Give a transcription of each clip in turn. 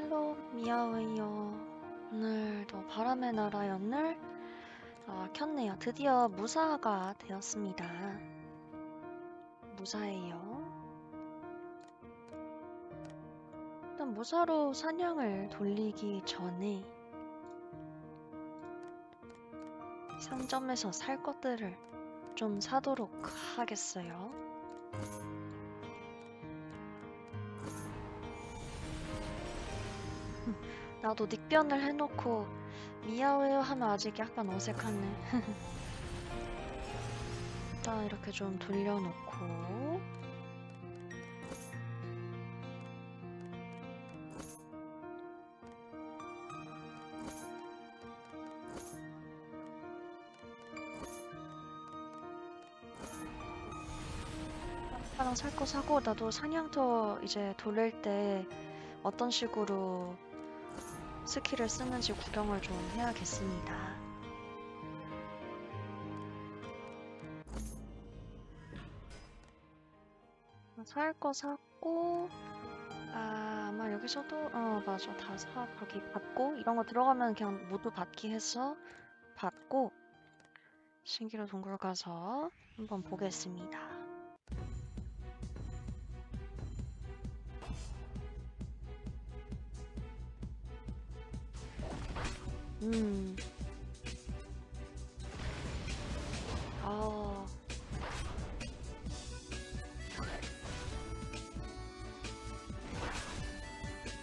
헬로 미아웨이요. 오늘도 바람의 나라 연을 아, 켰네요. 드디어 무사가 되었습니다. 무사예요. 일단 무사로 사냥을 돌리기 전에 상점에서 살 것들을 좀 사도록 하겠어요. 나도 닉변을 해놓고 미아웨어 하면 아직 약간 어색하네. 일단 이렇게 좀 돌려놓고 하나 살거 사고 나도 사냥터 이제 돌릴 때 어떤 식으로 스킬을 쓰는지 구경을 좀 해야겠습니다. 살 거 샀고, 아, 아마 여기서도, 어, 맞아. 다 사, 거기 받고, 이런 거 들어가면 그냥 모두 받기 해서 받고, 신기루 동굴 가서 한번 보겠습니다. 음. 아.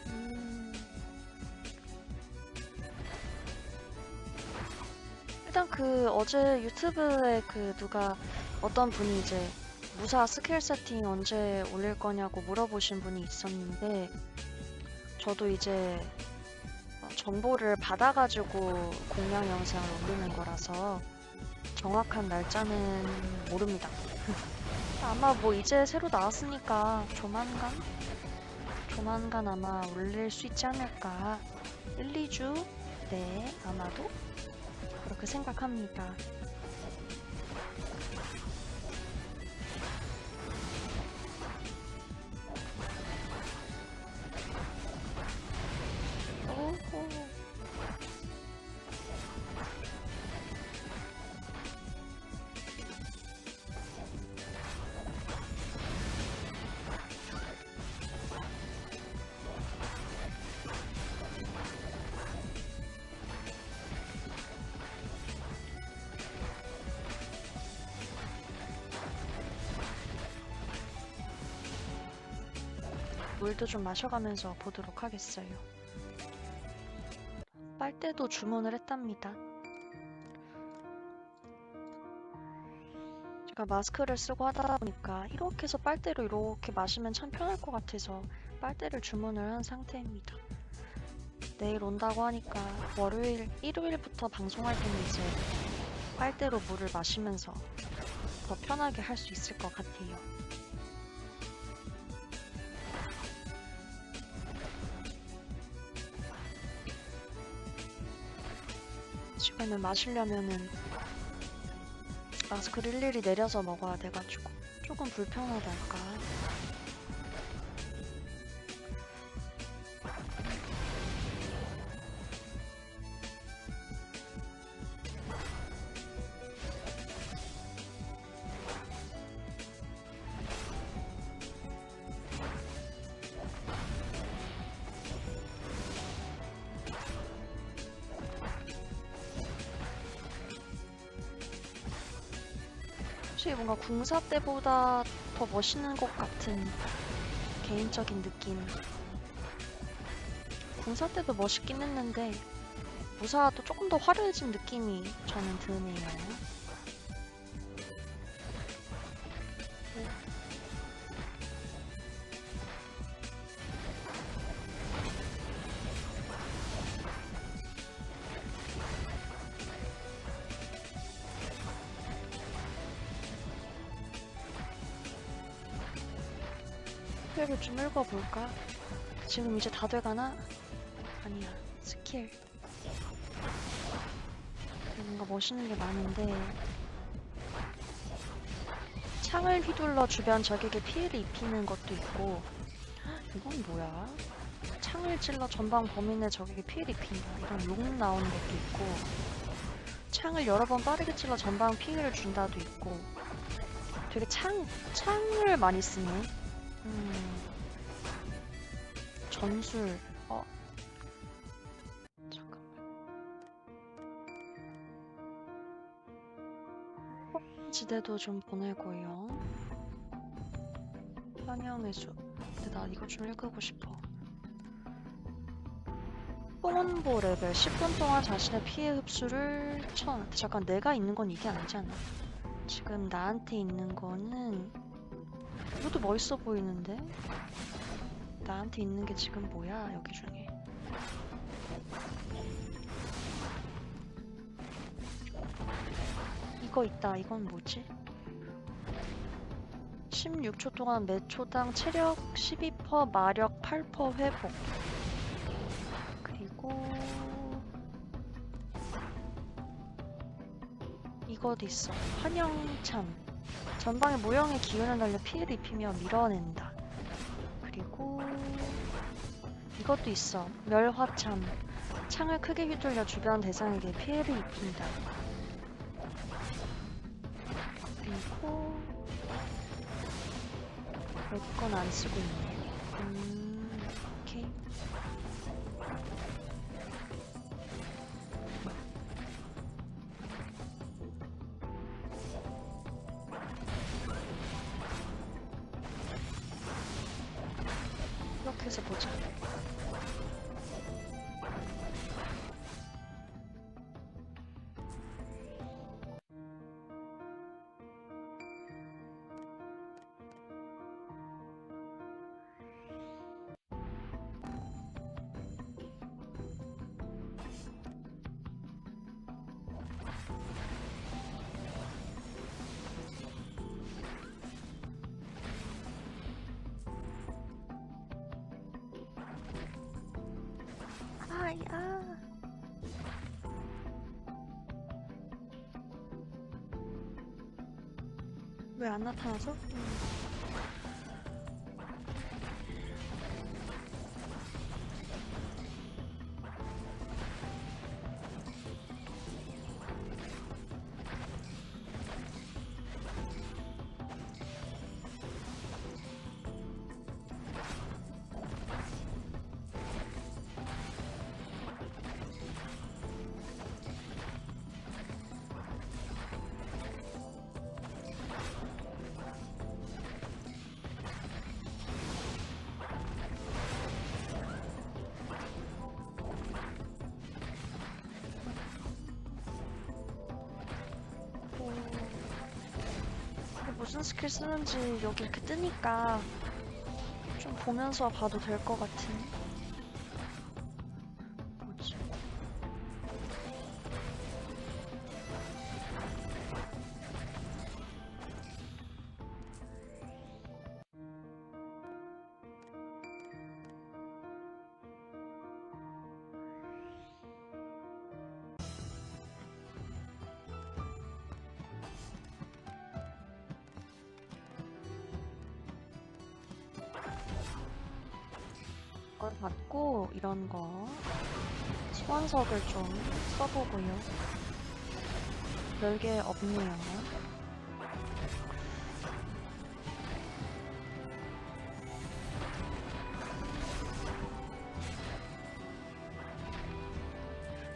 음. 일단 그 어제 유튜브에 그 누가 어떤 분이 이제 무사 스킬 세팅 언제 올릴 거냐고 물어보신 분이 있었는데 저도 이제 어, 정보를 받아가지고 공략 영상을 올리는 거라서 정확한 날짜는 모릅니다. 아마 뭐 이제 새로 나왔으니까 조만간 조만간 아마 올릴 수 있지 않을까 1, 2주 네 아마도 그렇게 생각합니다. 물도 좀 마셔가면서 보도록 하겠어요. 빨대도 주문을 했답니다. 제가 마스크를 쓰고 하다 보니까 이렇게 해서 빨대로 이렇게 마시면 참 편할 것 같아서 빨대를 주문을 한 상태입니다. 내일 온다고 하니까 월요일, 일요일부터 방송할 때는 이제 빨대로 물을 마시면서 더 편하게 할 수 있을 것 같아요. 지금은 마시려면은 마스크를 일일이 내려서 먹어야 돼가지고 조금 불편하달까. 확실히 뭔가 궁사 때보다 더 멋있는 것 같은 개인적인 느낌. 궁사 때도 멋있긴 했는데 무사도 조금 더 화려해진 느낌이 저는 드네요. 스킬을 좀 읽어볼까? 지금 이제 다 돼가나? 아니야, 스킬. 뭔가 멋있는 게 많은데 창을 휘둘러 주변 적에게 피해를 입히는 것도 있고 이건 뭐야? 창을 찔러 전방 범인의 적에게 피해를 입힌다. 이런 욕 나오는 것도 있고 창을 여러 번 빠르게 찔러 전방 피해를 준다도 있고 되게 창, 창을 많이 쓰네. 음, 전술, 어. 잠깐만. 지대도 좀 보내고요. 환영의 수. 근데 나 이거 좀 읽고 싶어. 뽕원보 레벨 10분 동안 자신의 피해 흡수를 천. 잠깐 내가 있는 건 이게 아니잖아. 지금 나한테 있는 거는 멋있어 보이는데? 나한테 있는 게 지금 뭐야 여기 중에? 이거 있다. 이건 뭐지? 16초 동안 매 초당 체력 12% 마력 8% 회복. 그리고 이것도 있어. 환영참 전방의 모형의 기운을 날려 피해를 입히며 밀어낸다. 그리고 이것도 있어. 멸화참. 창을 크게 휘둘려 주변 대상에게 피해를 입힌다. 그리고 내건안 쓰고 있네. 음 왜 안 나타나죠? 음. 무슨 스킬 쓰는지 여기 이렇게 뜨니까 좀 보면서 봐도 될 것 같은. 이걸 받고 이런 거 소환석을 좀 써보고요. 별게 없네요.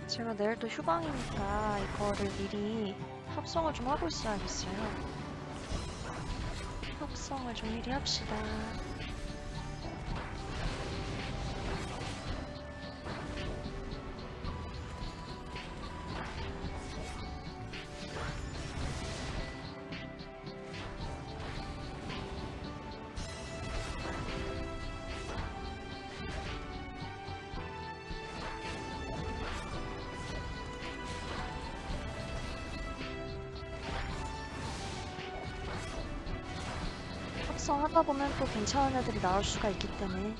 제가 내일 또 휴방이니까 이거를 미리 합성을 좀 하고 있어야겠어요. 합성을 좀 미리 합시다. 괜찮은 애들이 나올 수가 있기 때문에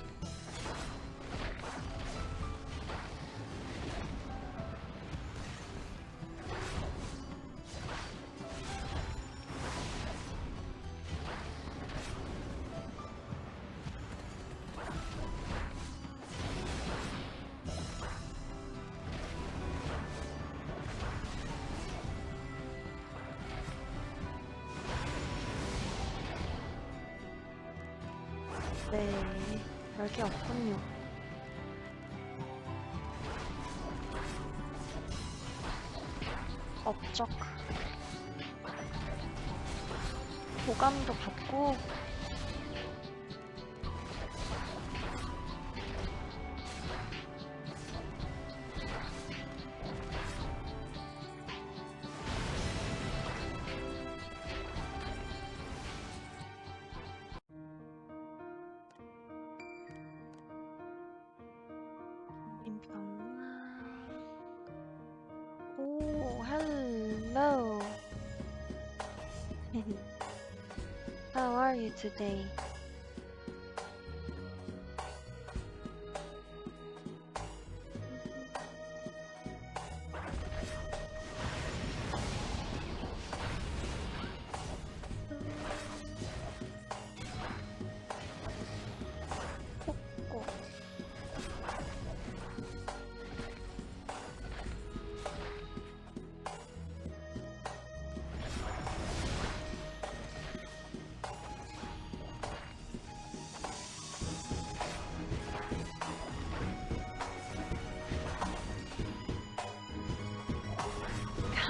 업적. 보감도 받고, How are you today?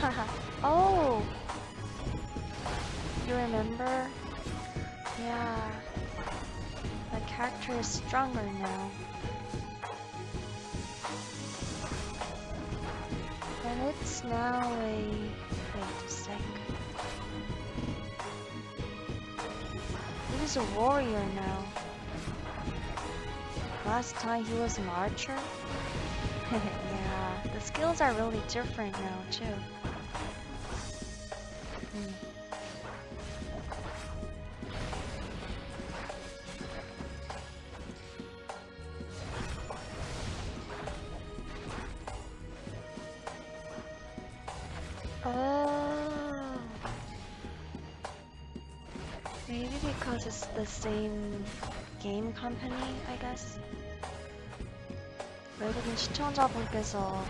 oh, you remember? Yeah, the character is stronger now. And it's now a. Wait a sec. He's a warrior now. Last time he was an archer. yeah, the skills are really different now too. Game company, I guess. 외국인 시청자분께서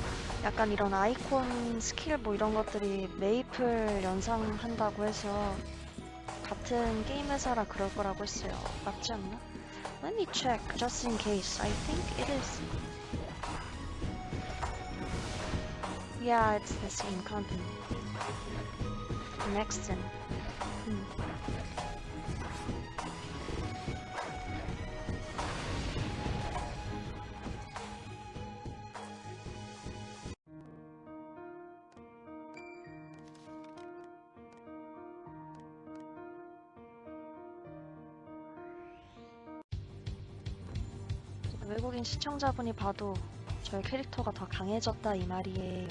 약간 이런 아이콘 스킬 뭐 이런 것들이 메이플 연상한다고 해서 같은 게임 회사라 그럴 거라고 했어요. 맞지 않나? Let me check just in case. I think it is. Yeah, it's the same company. Nexon. Hmm. 외국인 시청자분이 봐도 저의 캐릭터가 더 강해졌다 이 말이에요.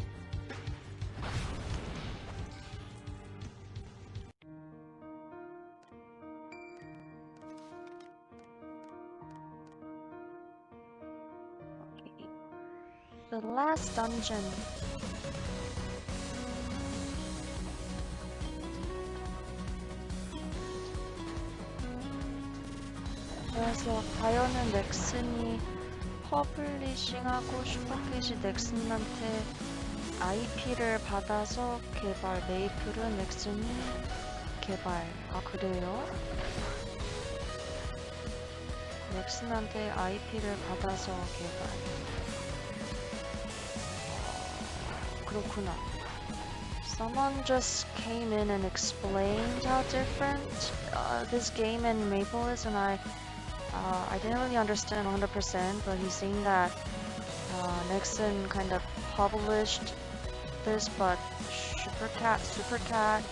The last dungeon. 그래서 과연은 넥슨이 퍼블리싱하고 슈퍼캣이 넥슨한테 IP를 받아서 개발, 메이플은 넥슨이 개발. 아, 그래요? 넥슨한테 IP를 받아서 개발. 그렇구나. Someone just came in and explained how different uh, this game and Maple is, and I uh, I didn't really understand 100%, but he's saying that uh, Nixon kind of published this, but Supercat, Supercat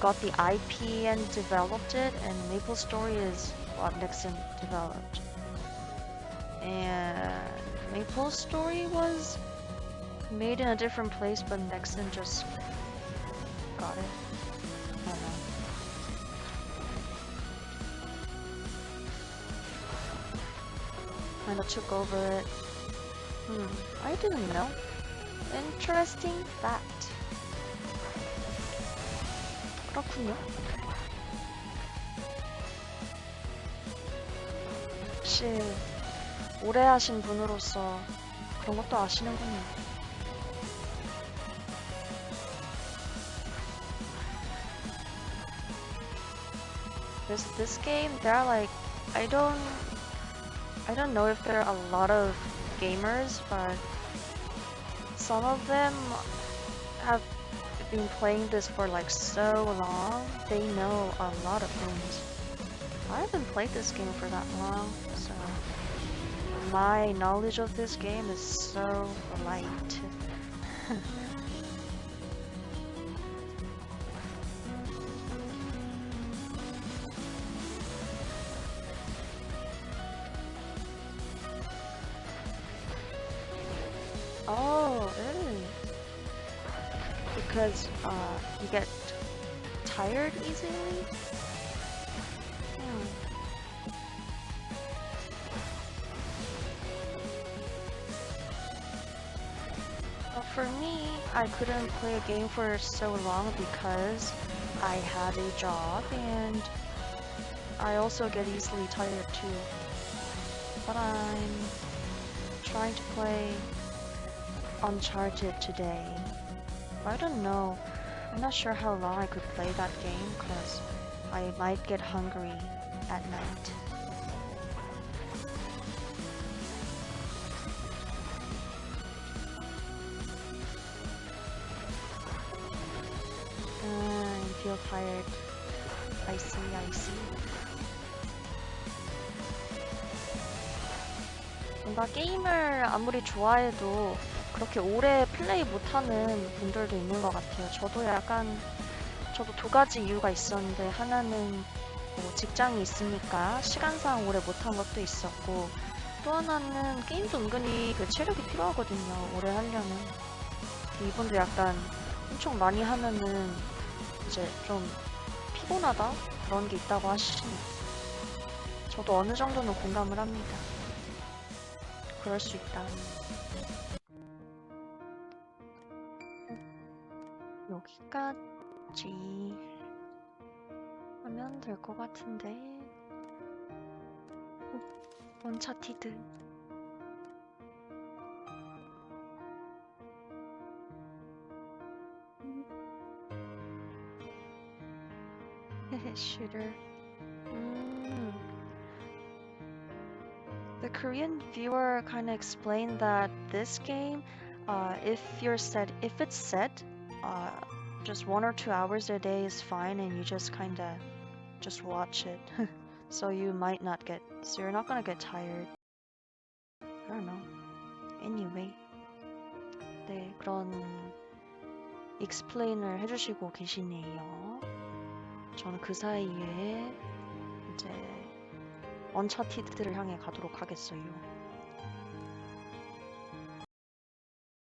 got the IP and developed it, and Maple Story is what Nixon developed. And Maple Story was made in a different place, but Nixon just got it. kind of took over it. Hmm, I didn't know. Interesting fact. 그렇군요. 역시 오래 하신 분으로서 그런 것도 아시는군요. This this game, there are like I don't I don't know if there are a lot of gamers, but some of them have been playing this for like so long. They know a lot of things. I haven't played this game for that long, so my knowledge of this game is so light. Well, for me, I couldn't play a game for so long because I had a job and I also get easily tired too. But I'm trying to play Uncharted today. I don't know. I'm not sure how long I could play that game because I might get hungry at night. Uh, I feel tired. I see, I see. 뭔가 게임을 아무리 좋아해도 그렇게 오래 플레이 못하는 분들도 있는 것 같아요. 저도 약간, 저도 두 가지 이유가 있었는데, 하나는 뭐 직장이 있으니까 시간상 오래 못한 것도 있었고, 또 하나는 게임도 은근히 그 체력이 필요하거든요. 오래 하려면. 이분도 약간 엄청 많이 하면은 이제 좀 피곤하다? 그런 게 있다고 하시니. 저도 어느 정도는 공감을 합니다. 그럴 수 있다. 여기까지 하면 될 것 같은데. 어, 원차티드. shooter. Mm. The Korean viewer kind of explained that this game, uh, if you're set, if it's set, uh, just one or two hours a day is fine, and you just kind of just watch it. so you might not get, so you're not gonna get tired. I don't know. Anyway, 네 그런 explain을 해주시고 계시네요. 저는 그 사이에 이제 언차티드를 향해 가도록 하겠어요.